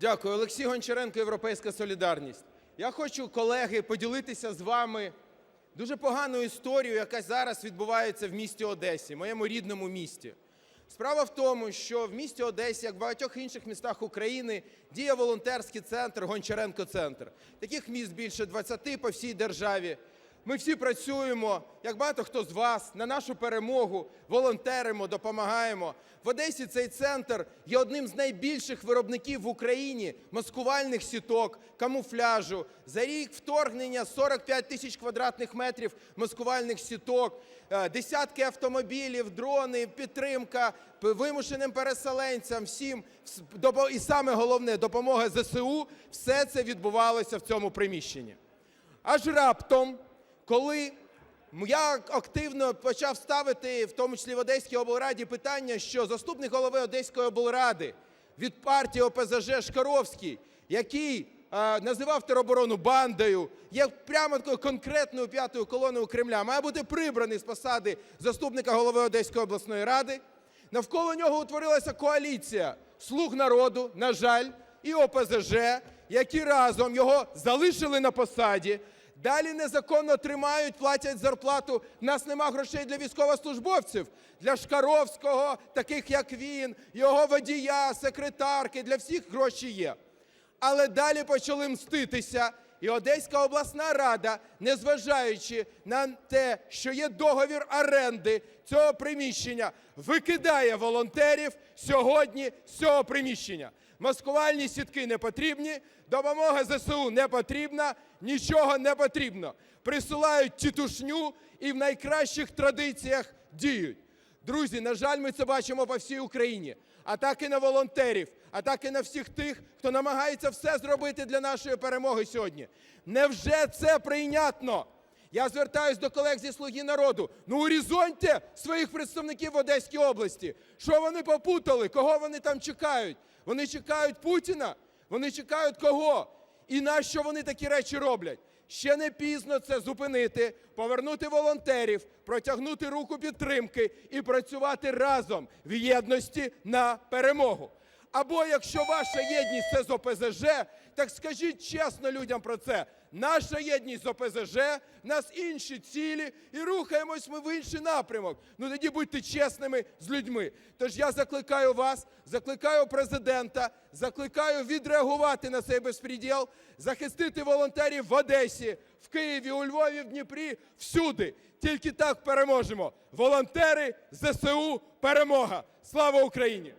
Дякую. Олексій Гончаренко, Європейська солідарність. Я хочу, колеги, поділитися з вами дуже поганою історією, яка зараз відбувається в місті Одесі, моєму рідному місті. Справа в тому, що в місті Одесі, як в багатьох інших містах України, діє волонтерський центр Гончаренко-центр. Таких міст більше 20 по всій державі. Ми всі працюємо, як багато хто з вас, на нашу перемогу, волонтеримо, допомагаємо. В Одесі цей центр є одним з найбільших виробників в Україні маскувальних сіток, камуфляжу. За рік вторгнення 45 тисяч квадратних метрів маскувальних сіток, е, десятки автомобілів, дрони, підтримка вимушеним переселенцям, всім. Вс- І саме головне, допомога ЗСУ. Все це відбувалося в цьому приміщенні. Аж раптом, коли я активно почав ставити, в тому числі в Одеській облраді, питання, що заступник голови Одеської облради від партії ОПЗЖ Шкаровський, який е, називав тероборону бандою, є прямо такою конкретною п'ятою колоною Кремля, має бути прибраний з посади заступника голови Одеської обласної ради. Навколо нього утворилася коаліція слуг народу, на жаль, і ОПЗЖ, які разом його залишили на посаді. Далі незаконно тримають, платять зарплату. В нас нема грошей для військовослужбовців, для Шкаровського, таких як він, його водія, секретарки, для всіх гроші є. Але далі почали мститися. І Одеська обласна рада, незважаючи на те, що є договір оренди цього приміщення, викидає волонтерів сьогодні з цього приміщення. Маскувальні сітки не потрібні, допомога ЗСУ не потрібна, нічого не потрібно. Присилають тітушню і в найкращих традиціях діють. Друзі, на жаль, ми це бачимо по всій Україні. Атаки на волонтерів, атаки на всіх тих, хто намагається все зробити для нашої перемоги сьогодні. Невже це прийнятно? Я звертаюсь до колег зі «Слуги народу. Ну урізоньте своїх представників в Одеській області. Що вони попутали? Кого вони там чекають? Вони чекають Путіна? Вони чекають кого? І нащо вони такі речі роблять? Ще не пізно це зупинити, повернути волонтерів, протягнути руку підтримки і працювати разом в єдності на перемогу. Або якщо ваша єдність це з ОПЗЖ, так скажіть чесно людям про це. Наша єдність з ОПЗЖ, в нас інші цілі, і рухаємось ми в інший напрямок. Ну тоді будьте чесними з людьми. Тож я закликаю вас, закликаю президента, закликаю відреагувати на цей безпреділ, захистити волонтерів в Одесі, в Києві, у Львові, в Дніпрі, всюди. Тільки так переможемо. Волонтери, ЗСУ, перемога! Слава Україні!